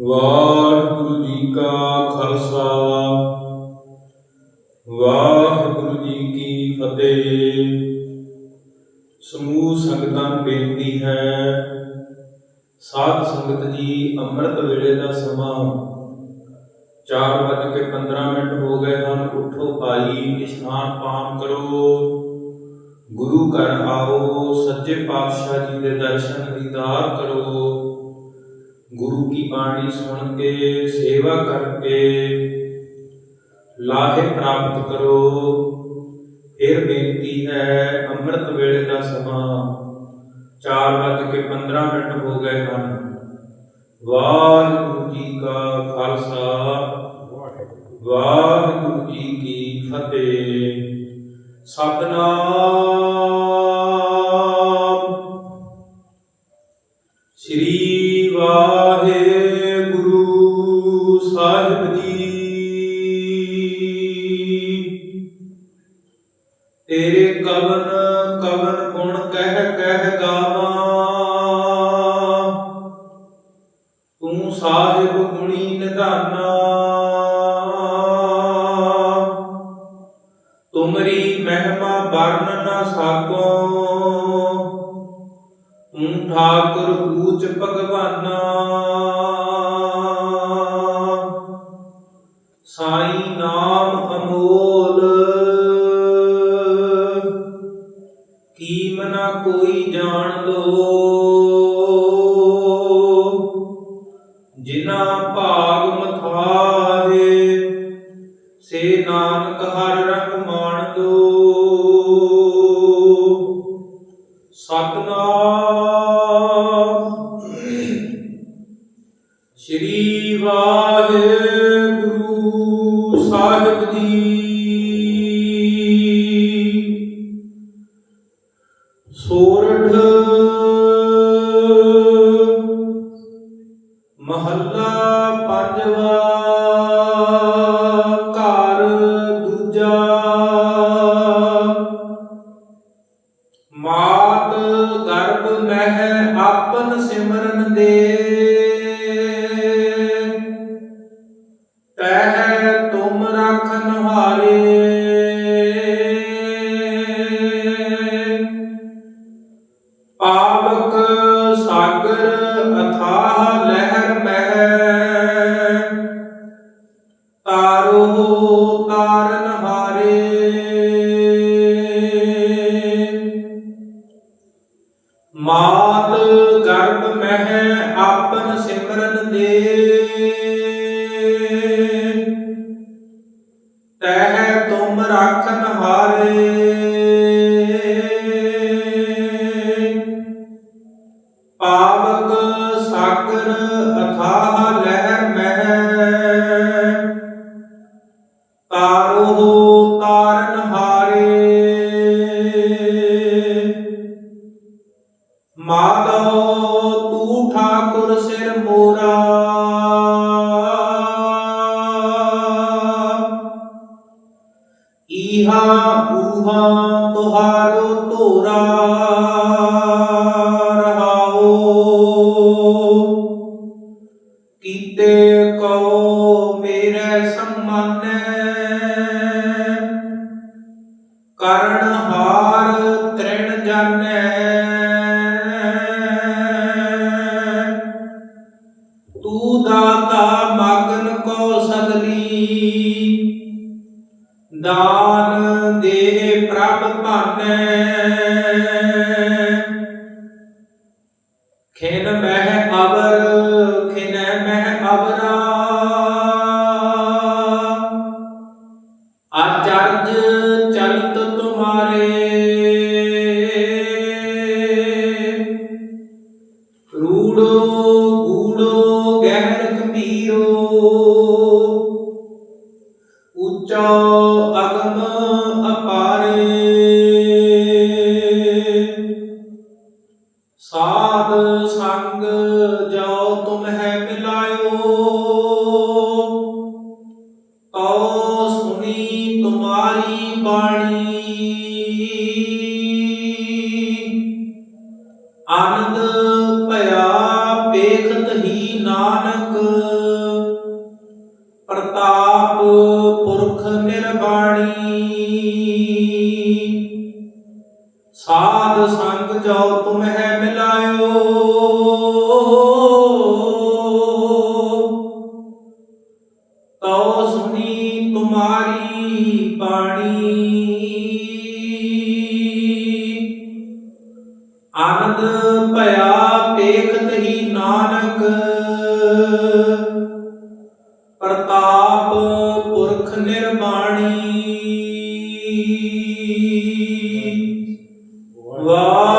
ਵਾਹਿਗੁਰੂ ਜੀ ਕਾ ਖਾਲਸਾ, ਵਾਹਿਗੁਰੂ ਜੀ ਕੀ ਫਤਿਹ। ਸਮੂਹ ਸੰਗਤਾਂ ਨੂੰ ਬੇਨਤੀ ਹੈ, ਸਾਧ ਸੰਗਤ ਜੀ ਅੰਮ੍ਰਿਤ ਵੇਲੇ ਦਾ ਸਮਾਂ 4:15 ਮਿੰਟ ਹੋ ਗਏ ਹਨ, ਉਠੋ ਭਾਈ, ਇਸ਼ਨਾਨ ਪਾਨ ਕਰੋ। ਗੁਰੂ ਘਰ ਆਓ, ਸੱਚੇ ਪਾਤਸ਼ਾਹ ਜੀ ਦੇ ਦਰਸ਼ਨ ਦੀਦਾਰ ਕਰੋ। ਗੁਰੂ ਕੀ ਬਾਣੀ ਸੁਣ ਕੇ, ਸੇਵਾ ਕਰਕੇ ਲਾਹੇ ਪ੍ਰਾਪਤ ਕਰੋ। ਫਿਰ ਬੇਨਤੀ ਹੈ, ਅੰਮ੍ਰਿਤ ਵੇਲੇ ਦਾ ਸਮਾਂ 4:15 ਮਿੰਟ ਹੋ ਗਏ ਹਨ। ਵਾਹਿਗੁਰੂ ਜੀ ਕਾ ਖਾਲਸਾ। ਵਾਹਿਗੁਰੂ ਜੀ ਕੀ ਫਤਿਹ। ਸਤਨਾਮ ਵਾਹਿਗੁਰੂ ਸਾਹਿਬ ਜੀ। ਤੇਰੇ ਕਵਨ ਕਵਨ ਗੁਣ ਕਹਿ ਕਹਿ ਗਾਵਾਂ। ਤੂੰ ਸਾਹਿਬ ਗੁਣੀ ਨਿਧਾਨਾ। ਤੁਮਰੀ ਮਹਿਮਾ ਵਰਨ ਨਾ ਸਾਕੋ। ਠਾਕੁਰ ਊਚ ਭਗਵਾਨਾ। ਸਾਈ ਨਾਮ ਅਮੋਲ। ਕੀਮ ਨਾ ਕੋਈ ਜਾਣ ਲੋ। ਜਿਨਾ ਭਾਗ ਮਥਾ ਸ੍ਰੀ ਵਾਹਿਗੁਰੂ ਸਾਹਿਬ ਜੀ। ਸੋਰਠ ਮਹੱਲਾ ਪੰਜਵਾ ਘਰ ਦੂਜਾ ਮਾਤ ਗਰਭ ਮਹਿ ਆਪਨ ਸਿਮਰਨ ਦੇ। ਤਹਿ ਤੁਮ ਰਾਖਨ ਹਾਰੇ। ਮਾਧੋ ਤੂੰ ਠਾਕੁਰ ਸਿਰ ਮੋਰਾ। ਈਹਾ ਊਹਾ ਤੁਹਾਰੋ ਧੋਰਾ ਰਹਾਓ। ਕੀਤੇ ਕੋ ਮੇਰੇ ਸੰਮਾਨੈ ਕਰਨ ਤੂੰ ਦਾਤਾ ਮਗਨ ਕੋ ਸਗਲੀ। ਦਾਨ ਦੇ ਪ੍ਰਭ ਭਾਨੈ। ਖਿਨ ਮਹਿ ਅਵਰ, ਖਿਨੈ ਮਹਿ ਅਵਰਾ। ਆਚਰਜ ਚਲਤ ਤੁਮਾਰੇ। ਉੱਚਾ ਅਗਮ ਅਪਾਰੇ। ਸਾਧ ਸੰਗ ਜੋ ਤੁਮ ਹੈ ਮਿਲਾਇਓ। ਤੋ ਸੁਣੀ ਤੁਮਾਰੀ ਬਾਣੀ। ਆਨੰਦ ਨਿਰਵਾਣੀ ਸਾਧ ਸੰਗ ਜੋ ਤੁਮ ਹੈ ਮਿਲਾਇਓ। ਤਉ ਸੁਣੀ ਤੁਮਾਰੀ Wow.